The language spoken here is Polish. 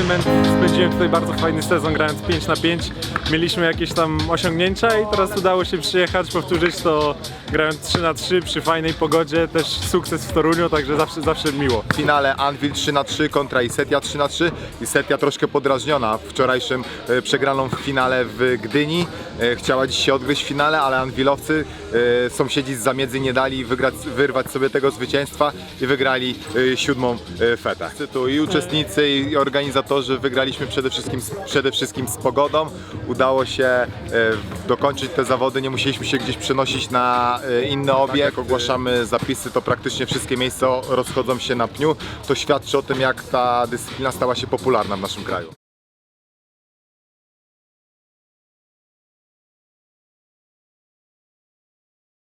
sentyment. Spędziłem tutaj bardzo fajny sezon grając 5 na 5. Mieliśmy jakieś tam osiągnięcia i teraz udało się przyjechać, powtórzyć to grając 3 na 3 przy fajnej pogodzie. Też sukces w Toruniu, także zawsze, zawsze miło. W finale Anvil 3 na 3 kontra Isetia 3 na 3 Isetia troszkę podrażniona wczorajszym e, przegraną w finale w Gdyni. E, Chciała dziś się odgryźć w finale, ale Anvilowcy, e, sąsiedzi z zamiedzy nie dali wygrać, wyrwać sobie tego zwycięstwa i wygrali siódmą fetę. Tu i uczestnicy i organizatorzy wygraliśmy przede wszystkim, przede wszystkim z pogodą. Udało się e, dokończyć te zawody, nie musieliśmy się gdzieś przenosić na e, inny obiekt. Jak ogłaszamy zapisy, to praktycznie wszystkie miejsca rozchodzą się na pniu. To świadczy o tym, jak ta dyscyplina stała się popularna w naszym kraju.